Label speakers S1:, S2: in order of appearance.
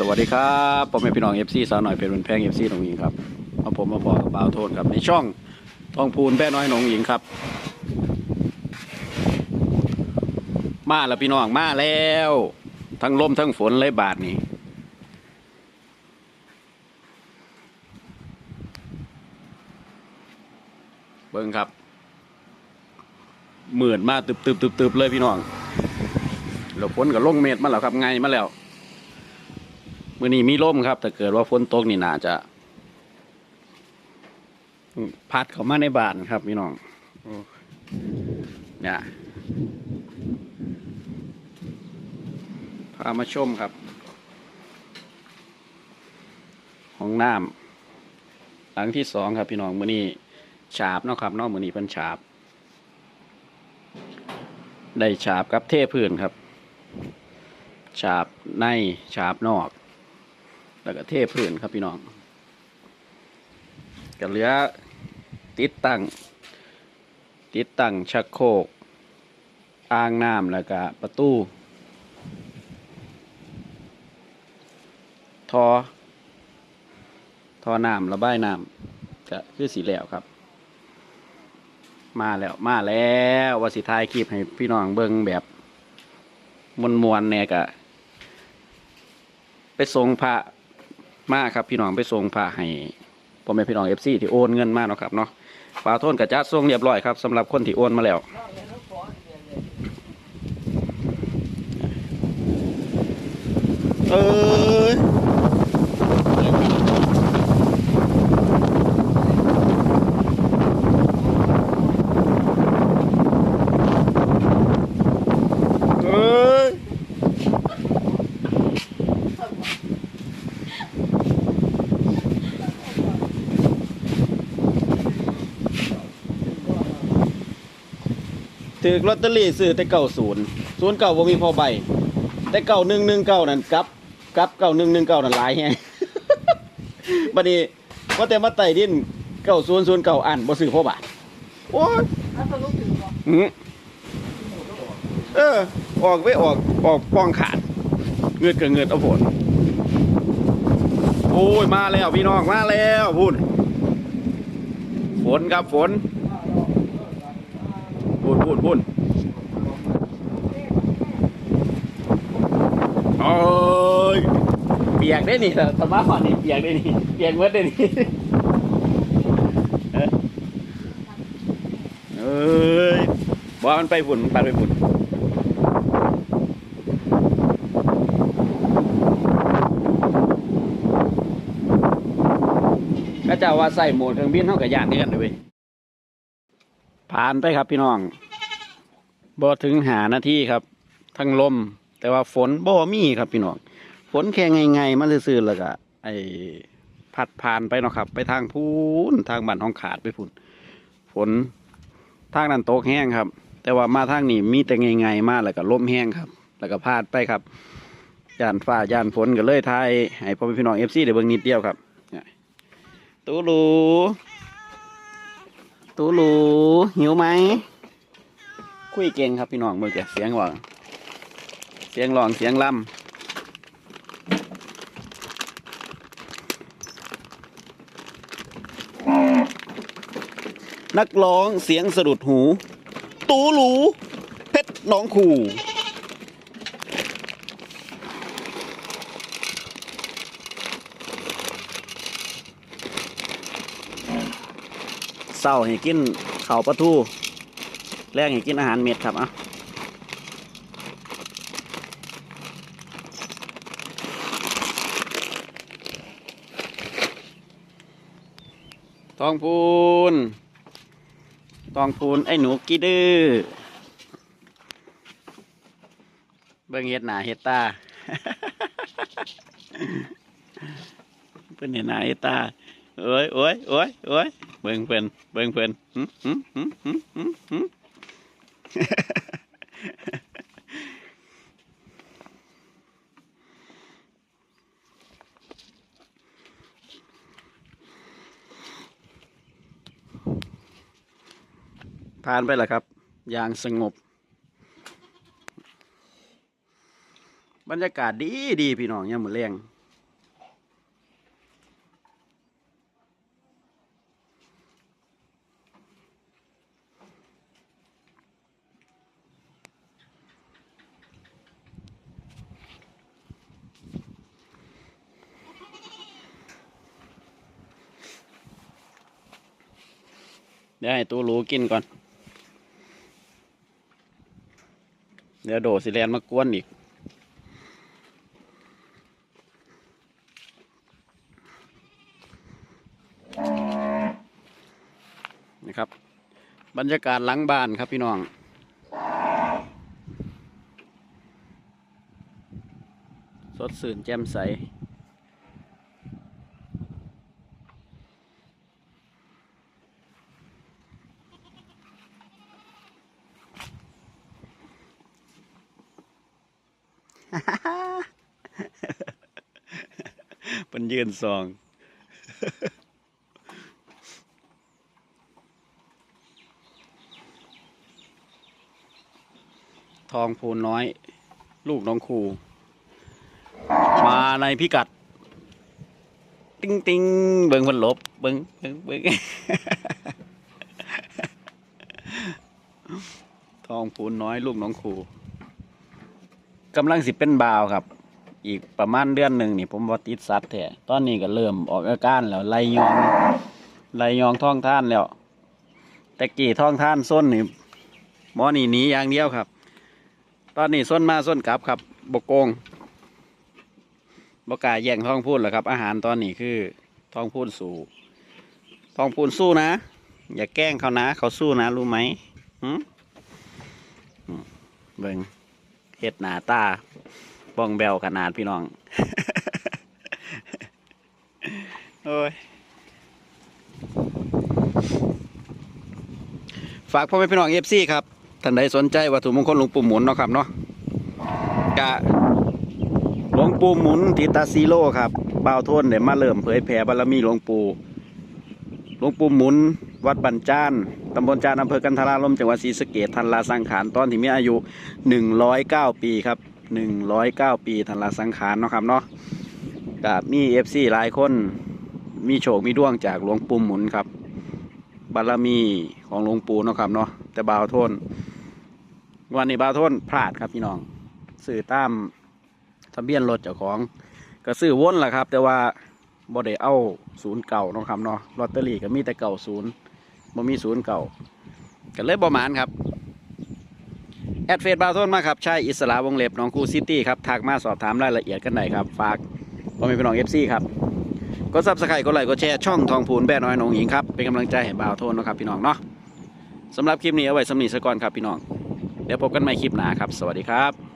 S1: สวัสดีครับผมเป็นพี่น้องเอฟซีสาวหน่อยเป็นแพงเอฟซีหนองหญิงครับมาผมมาบอกกับบ่าวโทษครับในช่องทองพูนแป้น้อยหนองหญิงครับ มาแล้วพี่น้องมาแล้ว ทั้งลมทั้งฝนเลยบาทนี้เบิ้งครับหมื่นมาตึบตึบตึบตึบเลยพี่น้องแล้วฝนก็ลงเม็ดมาแล้วครับไงมาแล้ว มื่อนี้มีลมครับแต่เกิดว่าฝนตกนี่น่าจะพัดเข้ามาในบ้านครับพี่น้องโอ้เนี่ยพามาชมครับห้องน้ำหลังที่สองครับพี่น้องมื่อนี้ฉาบเนาะครับเนอกมื่อนี้เพิ่นฉาบ ได้ฉาบกับเทพื้นครับ ฉาบในฉาบนอก แล้วก็เทพื้นครับพี่น้องก็เหลือติดตั้ง ติดตั้งชักโครกอ่างน้ำแล้วก็ประตูทอทอน้ำระบายน้ำก็คือสีแล้วครับ มาแล้วมาแล้วว่าสิทายคลิปให้พี่น้องเบิ่งแบบมวนๆเนี่ยก็ไปส่งพระ มาครับพี่น้องไปส่งผ้าให้พ่อแม่พี่น้องเอฟซีที่โอนเงินมาเนาะครับเนาะฝาโทนกับจัดส่งเรียบร้อยครับสำหรับคนที่โอนมาแล้วเออเอ้ย ถือลอตเตอรี่ซื้อแต่เก้าศูนย์ศูนย์เก้าบ่มีพอใบ แต่เก้าหนึ่งหนึ่งเก้านั่นกลับกลับเก้าหนึ่งหนึ่งเก้านั่นหลายแฮงบัดนี้ว่าแต่มาไต่ดินเก้าศูนย์ศูนย์เก้าอันบ่ซื้อพอบาทโอ้ย
S2: แล้วสรุปถือบอก
S1: หือเออ ออกไปออกออกป้องขาด เงือดกับเงือดเอาผลโอ้ยมาแล้วพี่น้องมาแล้วพูดฝนครับฝน พูดพูดพูดโอ้ยเปียกได้นี่สมาร์ทนี่เปียกได้นี่เปียกเมื่อได้นี่เอ้ยบอกมันไปฝุ่นมันไปฝุ่นก็จะว่าใส่โหมดเครื่องบินเท่ากับยานเดือนเลย ผ่านไปครับพี่น้องบ่ถึงหานาทีครับ ทั้งลม แต่ว่าฝนบ่มีครับพี่น้องฝนแค่ไงๆมาซื่อๆแล้วก็ไอ้พัดผ่านไปเนาะครับ ไปทางพูนทางบ้านห้องขาดไปพูนฝนทางนั้นตกแห้งครับ แต่ว่ามาทางนี้มีแต่ไงๆมาแล้วก็ลมแห้งครับ แล้วก็พาดไปครับย่านฟ้าย่านฝนก็เลยทายให้พ่อพี่น้องเอฟซีได้เบิ่งนิดเดียวครับนี่ตูรู ตูรูหิวไหม คุยเก่งครับพี่น้องเมื่อกี้เสียงหวังเสียงร้องเสียงล่ำนักร้องเสียงสะดุดหู ตูหลู เพชรหน้องขู่ เศร้าให้กินข้าวปลาทูแรงให้กินอาหารเม็ดครับเอะทองพูน ตองพูน ไอ้หนูกีดื้อ เบิ่งเฮ็ดหนาเฮ็ดตาเพิ่นเฮ็ดหนาเฮ็ดตา โอ้ยโอ้ยโอ้ยโอ้ยเบิ่งเพิ่นเบิ่งเพิ่นหึหึหึหึหึหึผ่านไปแล้วครับ อย่างสงบ บรรยากาศดีดีพี่น้องเนี่ยังมือแรง ดี๋ยวให้ตัวรู้กินก่อน เดี๋ยวโดดสิแลนมากวนอีก นะครับ บรรยากาศหลังบ้านครับพี่น้องสดสื่นแจ่มใส เป็นยืนซอง ทองพูนน้อย ลูกน้องครูมาในพิกัด ติ้งติ้งเบิงมันหลบ เบิงเบิงเบิงทองพูนน้อยลูกน้องครู กำลังสิเป็นบาวครับ อีกประมาณเดือนหนึ่งนี่ผมว่าติดสัตว์แท้ตอนนี้ก็เริ่มออกอาการแล้วไลยองไลยองท้องท่านแล้วแต่กี่ท้องท่านส้นนี่หมอนี่หนีอย่างเดียวครับ ตอนนี้ส้นมาส้นกลับครับบกโกงบกล้าแย่งท้องพูดหรอครับ อาหารตอนนี้คือท้องพูดสู่ท้องพูดสู้นะ อย่าแกล้งเขานะ เขาสู้นะรู้ไหมหืมอืมเบิ่ง เฮ็ดหน้าตาบ้องแบวขนาดพี่น้อง โอ้ย ฝากพ่อแม่พี่น้องเอฟซีครับ ท่านใดสนใจวัตถุมงคลหลวงปู่หมุนเนาะครับเนาะกะหลวงปู่หมุนติตาซีโร่ครับบ่าวโทนเดี๋ยวมาเริ่มเผยแผ่บารมีหลวงปู่หลวงปู่หมุน วัดบันจานตำบลจานอำเภอกันทราลมจังหวัดศรีสะเกษทันลาสังขารตอนที่มีอายุหนึ่งร้อยเก้าปีครับหนึ่งร้อยเก้าปีทันลาสังขารเนาะครับเนาะกะมีเอฟซีหลายคนมีโชคมีดวงจากหลวงปู่หมุนครับบารมีของหลวงปู่เนาะครับเนาะแต่บ่าวทนวันนี้บ่าวทนพลาดครับพี่น้องซื้อตามทะเบียนรถเจ้าของก็ซื้อวนแหละครับ แต่ว่าบ่ได้เอาศูนย์เก่าเนาะครับเนาะลอตเตอรี่ก็มีแต่เก่าศูนย์ บ่มีศูนย์เก่าก็เลยประมาณครับ แอดเฟซบาวโทนมาครับใช่อิสระวงเล็บน้องคูซิตี้ครับทักมาสอบถามรายละเอียดกันหน่อยครับ ฝากพ่อแม่พี่น้องเอฟซีครับกดซับสไครต์กดไลค์กดแชร์ช่องทองพูนแบ่น้อยหนองหญิงครับ เป็นกำลังใจให้บ่าวโทนนะครับพี่น้องเนาะสำหรับคลิปนี้เอาไว้สำนีซะก่อนครับพี่น้อง เดี๋ยวพบกันใหม่คลิปหน้าครับ สวัสดีครับ